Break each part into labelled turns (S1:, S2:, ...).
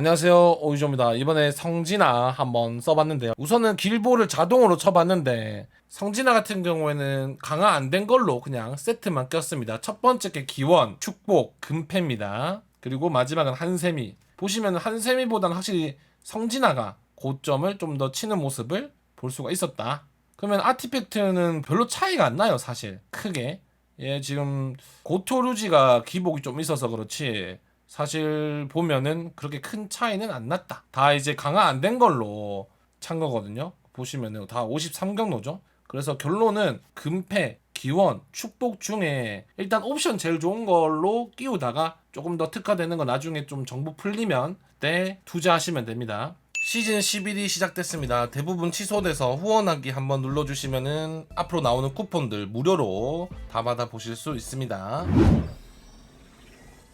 S1: 안녕하세요. 오이조입니다. 이번에 성진아 한번 써봤는데요. 우선은 길보를 자동으로 쳐봤는데 성진아 같은 경우에는 강화 안 된 걸로 그냥 세트만 꼈습니다. 첫 번째 게 기원, 축복, 금패입니다. 그리고 마지막은 한세미. 보시면 한세미보다는 확실히 성진아가 고점을 좀 더 치는 모습을 볼 수가 있었다. 그러면 아티팩트는 별로 차이가 안 나요 사실. 크게. 예 지금 고토루지가 기복이 좀 있어서 그렇지 사실 보면은 그렇게 큰 차이는 안 났다. 다 이제 강화 안 된 걸로 찬 거거든요. 보시면은 다 53경로죠. 그래서 결론은 금패, 기원, 축복 중에 일단 옵션 제일 좋은 걸로 끼우다가 조금 더 특화되는 거 나중에 좀 정보 풀리면 그때 투자하시면 됩니다. 시즌 11이 시작됐습니다. 대부분 취소돼서 후원하기 한번 눌러주시면은 앞으로 나오는 쿠폰들 무료로 다 받아보실 수 있습니다.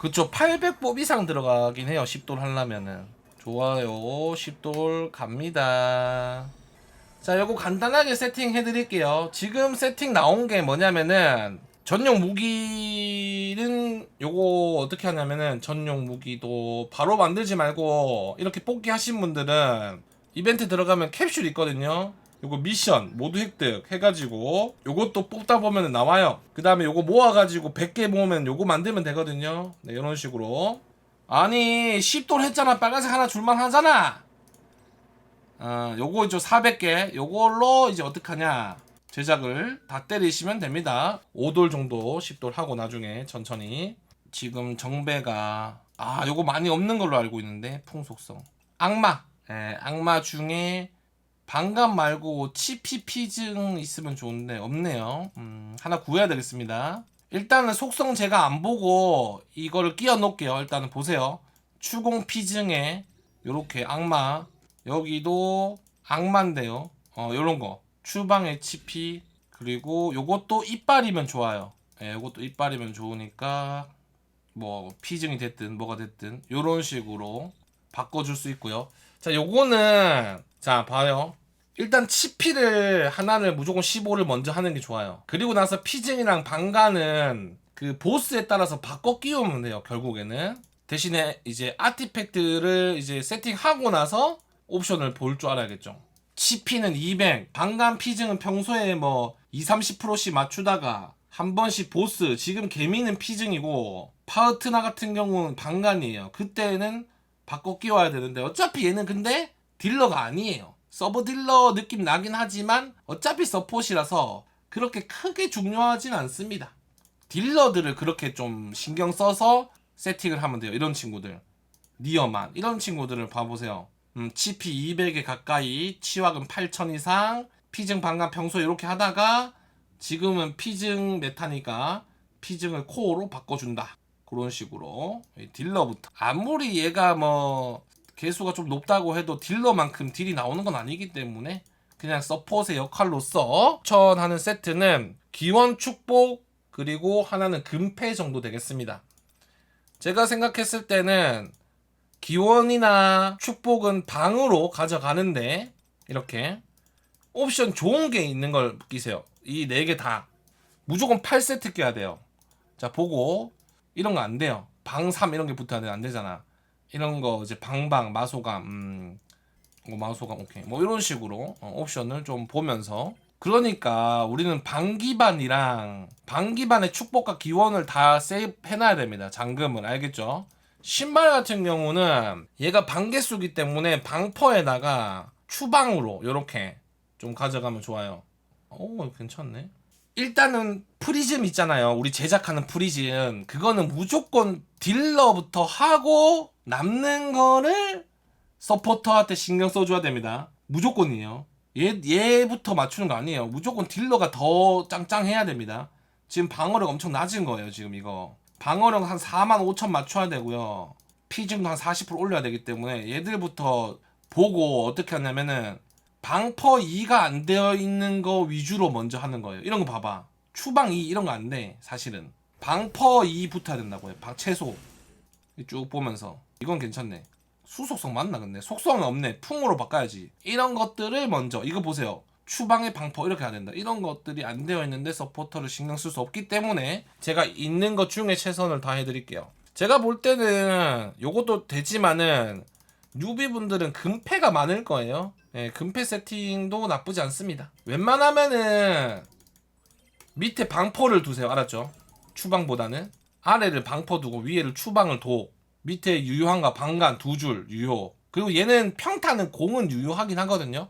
S1: 그쵸 800법 이상 들어가긴 해요. 10돌 하려면은. 좋아요. 10돌 갑니다. 자 요거 간단하게 세팅 해드릴게요. 지금 세팅 나온 게 뭐냐면은 전용 무기는 요거 어떻게 하냐면은 전용 무기도 바로 만들지 말고 이렇게 뽑기 하신 분들은 이벤트 들어가면 캡슐 있거든요 요거 미션 모두 획득 해가지고 요것도 뽑다 보면 나와요. 그 다음에 요거 모아가지고 100개 모으면 요거 만들면 되거든요. 네 이런 식으로. 아니 10돌 했잖아. 빨간색 하나 줄만 하잖아. 아 요거 이제 400개. 요걸로 이제 어떡하냐. 제작을 다 때리시면 됩니다. 5돌 정도 10돌 하고 나중에 천천히. 지금 정배가 아 요거 많이 없는 걸로 알고 있는데 풍속성. 악마. 예, 악마 중에 방감 말고 치피피증 있으면 좋은데 없네요. 음, 하나 구해야 되겠습니다. 일단은 속성 제가 안 보고 이거를 끼워 놓을게요. 일단은 보세요. 추공 피증에 요렇게 악마 여기도 악마인데요. 어 요런 거 추방의 치피 그리고 요것도 이빨이면 좋아요. 예, 요것도 이빨이면 좋으니까 뭐 피증이 됐든 뭐가 됐든 요런 식으로 바꿔줄 수 있고요. 자, 요거는 자 봐요. 일단 치피를 하나를 무조건 15를 먼저 하는 게 좋아요. 그리고 나서 피증이랑 방가는 그 보스에 따라서 바꿔 끼우면 돼요. 결국에는 대신에 이제 아티팩트를 이제 세팅하고 나서 옵션을 볼 줄 알아야겠죠. 치피는 200, 방간 피증은 평소에 뭐 2, 30%씩 맞추다가 한 번씩 보스, 지금 개미는 피증이고 파우트나 같은 경우는 방간이에요. 그때는 바꿔 끼워야 되는데 어차피 얘는 근데 딜러가 아니에요. 서브 딜러 느낌 나긴 하지만 어차피 서폿이라서 그렇게 크게 중요하진 않습니다. 딜러들을 그렇게 좀 신경 써서 세팅을 하면 돼요. 이런 친구들. 니어만 이런 친구들을 봐보세요. 음, 치피 200에 가까이 치확은 8000 이상 피증 방감 평소 이렇게 하다가 지금은 피증 메타니까 피증을 코어로 바꿔준다. 그런 식으로 이 딜러부터 아무리 얘가 뭐 개수가 좀 높다고 해도 딜러만큼 딜이 나오는 건 아니기 때문에 그냥 서폿의 역할로서 추천하는 세트는 기원 축복 그리고 하나는 금패 정도 되겠습니다. 제가 생각했을 때는 기원이나 축복은 방으로 가져가는데 이렇게 옵션 좋은 게 있는 걸 끼세요. 이 네 개 다 무조건 8세트 껴야 돼요. 자 보고 이런 거 안 돼요. 방3 이런 게 붙어야 돼. 안 되잖아. 이런 거 이제 방방 마소감 음. 뭐 마소감 오케이. 뭐 이런 식으로 어, 옵션을 좀 보면서 그러니까 우리는 방기반이랑 방기반의 축복과 기원을 다 세입 해놔야 됩니다. 잠금을 알겠죠? 신발 같은 경우는 얘가 방개수기 때문에 방퍼에다가 추방으로 이렇게 좀 가져가면 좋아요. 오 괜찮네. 일단은 프리즘 있잖아요. 우리 제작하는 프리즘. 그거는 무조건 딜러부터 하고 남는 거를 서포터한테 신경 써줘야 됩니다. 무조건이에요. 얘, 얘부터 맞추는 거 아니에요. 무조건 딜러가 더 짱짱해야 됩니다. 지금 방어력 엄청 낮은 거예요, 지금 이거. 방어력 한 4만 5천 맞춰야 되고요. 피증도 한 40% 올려야 되기 때문에 얘들부터 보고 어떻게 하냐면은 방퍼 2가 안 되어 있는 거 위주로 먼저 하는 거예요. 이런 거 봐봐. 추방 2 이런 거 안 돼. 사실은. 방퍼 2 붙어야 된다고요. 방 최소. 쭉 보면서. 이건 괜찮네. 수속성 맞나 근데? 속성은 없네. 풍으로 바꿔야지. 이런 것들을 먼저 이거 보세요. 추방의 방퍼 이렇게 해야 된다. 이런 것들이 안 되어 있는데 서포터를 신경 쓸 수 없기 때문에 제가 있는 것 중에 최선을 다해 드릴게요. 제가 볼 때는 요것도 되지만은 뉴비분들은 금패가 많을 거예요. 예, 금패 세팅도 나쁘지 않습니다. 웬만하면은 밑에 방포를 두세요. 알았죠? 추방보다는 아래를 방포 두고 위에를 추방을 둬. 밑에 유효한가 방간 두 줄 유효. 그리고 얘는 평타는 공은 유효하긴 하거든요.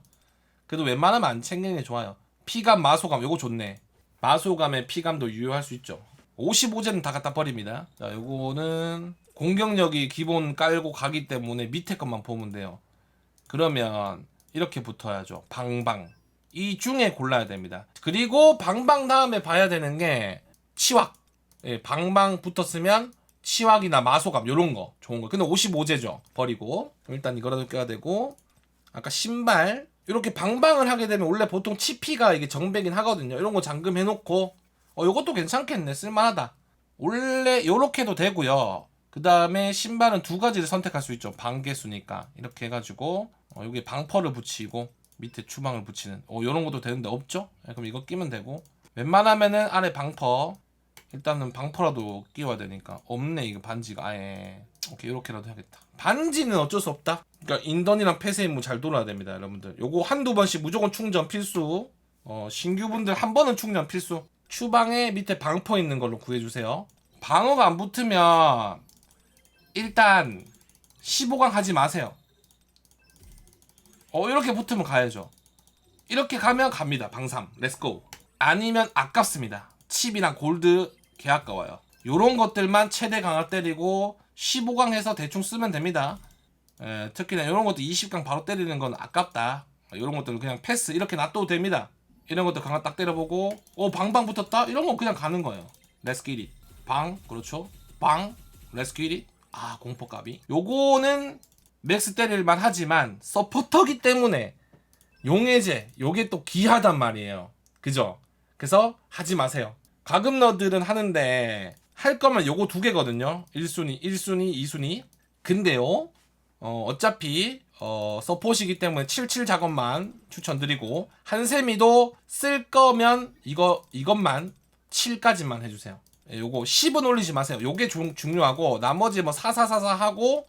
S1: 그래도 웬만하면 안 챙기는 게 좋아요. 피감, 마소감 요거 좋네. 마소감의 피감도 유효할 수 있죠. 55제는 다 갖다 버립니다. 자, 요거는 공격력이 기본 깔고 가기 때문에 밑에 것만 보면 돼요. 그러면 이렇게 붙어야죠. 방방. 이 중에 골라야 됩니다. 그리고 방방 다음에 봐야 되는 게 치확. 예, 방방 붙었으면 치확이나 마소감 요런 거 좋은 거. 근데 55제죠. 버리고 일단 이거라도 껴야 되고 아까 신발 이렇게 방방을 하게 되면 원래 보통 치피가 이게 정배긴 하거든요. 이런 거 잠금 해 놓고 어 요것도 괜찮겠네 쓸만하다. 원래 요렇게도 되고요. 그 다음에 신발은 두 가지를 선택할 수 있죠. 방개수니까 이렇게 해가지고 어, 여기 방퍼를 붙이고 밑에 추방을 붙이는 어 요런 것도 되는데 없죠? 예, 그럼 이거 끼면 되고. 웬만하면은 아래 방퍼 일단은 방퍼라도 끼워야 되니까. 없네 이거 반지가 아예. 오케이 이렇게라도 해야겠다. 반지는 어쩔 수 없다. 그러니까 인던이랑 폐쇄 임무 잘 돌아야 됩니다 여러분들. 요거 한두 번씩 무조건 충전 필수. 어 신규분들 한 번은 충전 필수. 추방에 밑에 방퍼 있는 걸로 구해주세요. 방어가 안 붙으면 일단 15강 하지 마세요 어 이렇게 붙으면 가야죠. 이렇게 가면 갑니다. 방삼. 렛츠고 아니면 아깝습니다. 칩이랑 골드 개 아까워요. 요런 것들만 최대 강화 때리고 15강 해서 대충 쓰면 됩니다. 에, 특히나 이런 것도 20강 바로 때리는 건 아깝다. 이런 것들은 그냥 패스 이렇게 놔둬도 됩니다. 이런 것도 강화 딱 때려보고 오 방방 붙었다? 이런 거 그냥 가는 거예요. 렛츠기릿 방 그렇죠. 방 렛츠기릿 아 공포값이. 요거는 맥스 때릴만 하지만 서포터기 때문에 용해제 요게 또 귀하단 말이에요. 그죠? 그래서 하지 마세요. 가금러들은 하는데 할 거면 요거 두 개거든요. 1순위 1순위 2순위. 근데요 어, 어차피 어, 서폿이기 때문에 77 작업만 추천드리고 한세미도 쓸 거면 이거 이것만 7까지만 해주세요. 예, 요거 10은 올리지 마세요. 요게 중, 중요하고 나머지 뭐 4444 하고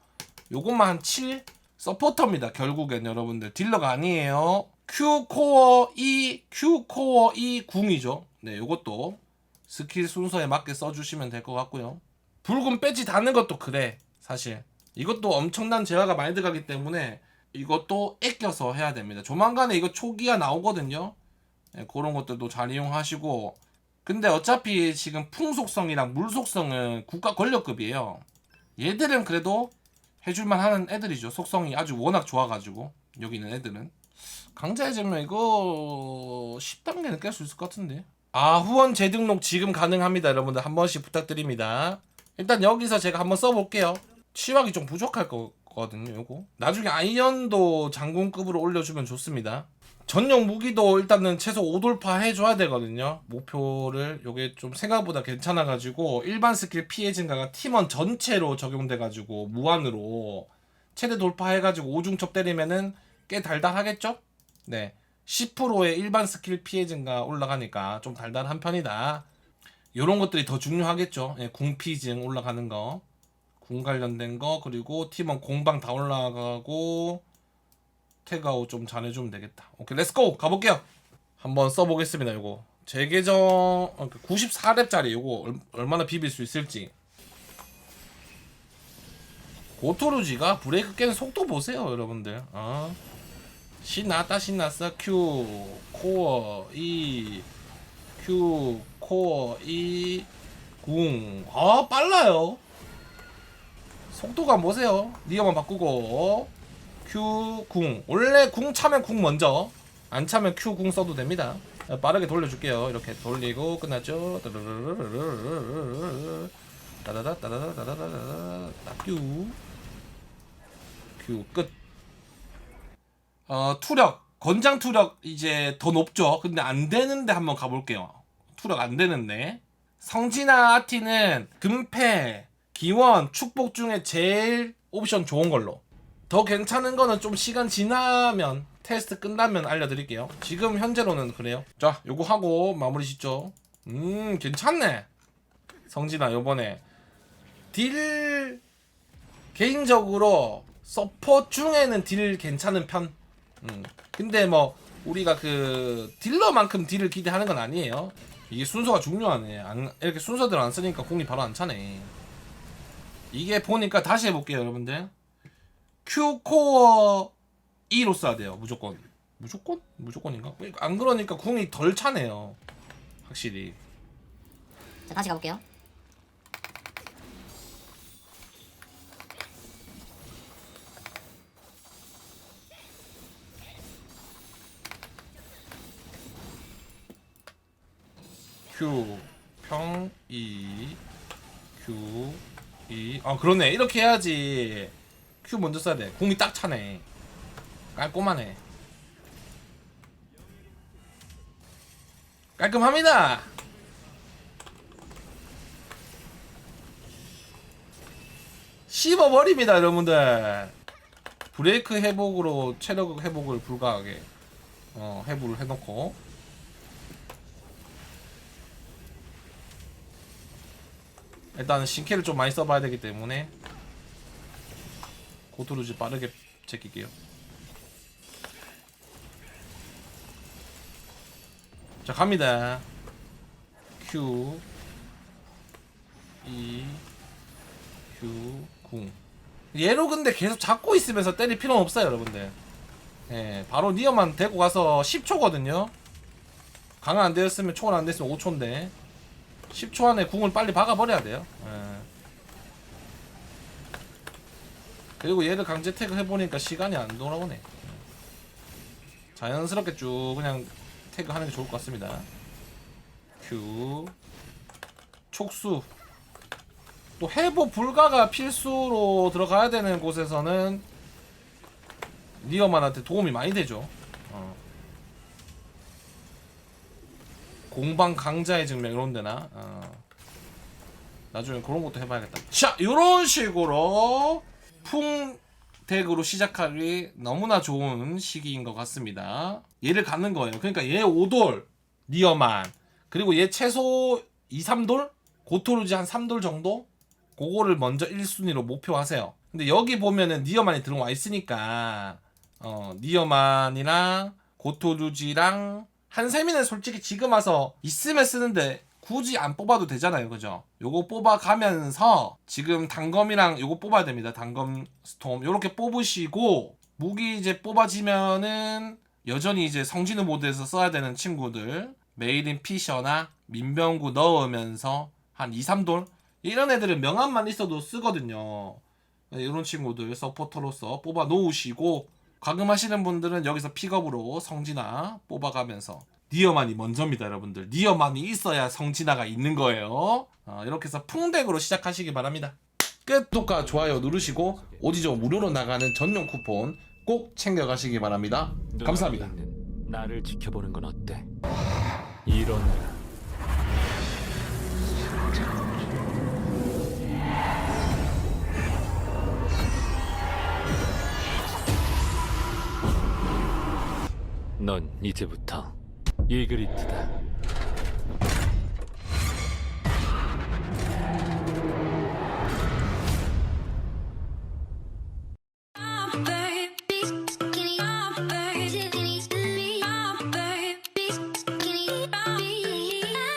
S1: 요것만 한 7. 서포터입니다. 결국엔 여러분들 딜러가 아니에요. Q 코어 2, Q 코어 2 궁이죠. 네, 요것도 스킬 순서에 맞게 써주시면 될 것 같고요. 붉은 배지 다는 것도 그래 사실 이것도 엄청난 재화가 많이 들어가기 때문에 이것도 아껴서 해야 됩니다 조만간에 이거 초기화 나오거든요 네, 그런 것들도 잘 이용하시고 근데 어차피 지금 풍속성이랑 물속성은 국가 권력급이에요 얘들은 그래도 해줄만 하는 애들이죠. 속성이 아주 워낙 좋아가지고 여기 있는 애들은. 강자의 증명 이거 10단계는 깰 수 있을 것 같은데. 아 후원 재등록 지금 가능합니다. 여러분들 한 번씩 부탁드립니다. 일단 여기서 제가 한번 써볼게요. 치확이 좀 부족할 거거든요 요거. 나중에 아이언도 장군급으로 올려주면 좋습니다. 전용 무기도 일단은 최소 5돌파 해줘야 되거든요. 목표를 요게 좀 생각보다 괜찮아가지고 일반 스킬 피해 증가가 팀원 전체로 적용돼가지고 무한으로 최대 돌파해가지고 오중첩 때리면은 꽤 달달하겠죠? 네. 10%의 일반 스킬 피해 증가 올라가니까 좀 달달한 편이다. 요런 것들이 더 중요하겠죠. 예, 궁피증 올라가는 거 궁 관련된 거 그리고 팀원 공방 다 올라가고 태그아웃 좀 잘해주면 되겠다. 오케이 렛츠고 가볼게요. 한번 써보겠습니다 요거. 제 계정 94렙짜리 요거 얼- 얼마나 비빌 수 있을지. 고토루지가 브레이크 깨는 속도 보세요 여러분들. 어. 신났다 신났어. Q 코어 2 Q 코어 2궁아 빨라요 속도감 보세요. 니어만 바꾸고. Q 궁. 원래 궁 차면 궁 먼저. 안 차면 Q 궁 써도 됩니다. 빠르게 돌려줄게요. 이렇게 돌리고 끝났죠? 따다다 따다다 따다다 Q Q 끝 어, 투력 권장 투력 이제 더 높죠. 근데 안 되는데 한번 가볼게요. 투력 안 되는데 성진아 아티는 금패, 기원, 축복 중에 제일 옵션 좋은 걸로. 더 괜찮은 거는 좀 시간 지나면 테스트 끝나면 알려드릴게요. 지금 현재로는 그래요. 자, 요거 하고 마무리 짓죠. 음, 괜찮네. 성진아 요번에 딜 개인적으로 서포 중에는 딜 괜찮은 편. 음. 근데 뭐 우리가 그 딜러만큼 딜을 기대하는 건 아니에요. 이게 순서가 중요하네. 안, 이렇게 순서대로 안 쓰니까 공이 바로 안 차네. 이게 보니까 다시 해볼게요, 여러분들. Q 코어 2로 써야 돼요, 무조건. 무조건? 무조건인가? 안 그러니까 궁이 덜 차네요. 확실히.
S2: 자 다시 가볼게요.
S1: Q 평 2 Q 2아 그러네. 이렇게 해야지. Q 먼저 써야 돼. 공이 딱 차네. 깔끔하네. 깔끔합니다. 씹어버립니다 여러분들. 브레이크 회복으로 체력 회복을 불가하게 어 회복을 해놓고 일단은 신캐를 좀 많이 써봐야 되기 때문에 고토루즈 빠르게 제낄게요. 자 갑니다. Q E Q 궁. 얘로 근데 계속 잡고 있으면서 때릴 필요는 없어요 여러분들. 예 바로 니어만 데리고 가서 10초거든요. 강화 안 되었으면 초월 안 됐으면 5초인데 10초 안에 궁을 빨리 박아버려야 돼요. 예. 그리고 얘를 강제 태그 해보니까 시간이 안 돌아오네. 자연스럽게 쭉 그냥 태그 하는 게 좋을 것 같습니다. Q 촉수 또 회복 불가가 필수로 들어가야 되는 곳에서는 리어만한테 도움이 많이 되죠. 공방 강자의 증명 이런 데나 어. 나중에 그런 것도 해봐야겠다. 자, 이런 식으로 풍 덱으로 시작하기 너무나 좋은 시기인 것 같습니다. 얘를 갖는 거예요. 그러니까 얘 5돌 니어만 그리고 얘 최소 2, 3돌 고토르지 한 3돌 정도 그거를 먼저 1순위로 목표하세요. 근데 여기 보면은 니어만이 들어와 있으니까 어, 니어만이랑 고토르지랑 한세미는 솔직히 지금 와서 있으면 쓰는데 굳이 안 뽑아도 되잖아요. 그죠? 요거 뽑아가면서 지금 단검이랑 요거 뽑아야 됩니다. 단검 스톰. 요렇게 뽑으시고 무기 이제 뽑아지면은 여전히 이제 성진우 모드에서 써야 되는 친구들 메이린 피셔나 민병구 넣으면서 한 2, 3돌 이런 애들은 명함만 있어도 쓰거든요. 이런 친구들 서포터로서 뽑아 놓으시고 과금하시는 분들은 여기서 픽업으로 성진아 뽑아가면서 니어만이 먼저입니다 여러분들. 니어만이 있어야 성진아가 있는 거예요. 어, 이렇게 해서 풍덱으로 시작하시기 바랍니다. 끝. 구독과 좋아요 누르시고 오디죠 무료로 나가는 전용 쿠폰 꼭 챙겨가시기 바랍니다. 감사합니다.
S3: 나를 지켜보는 건 어때? 이런 넌 이제부터 이그리트다.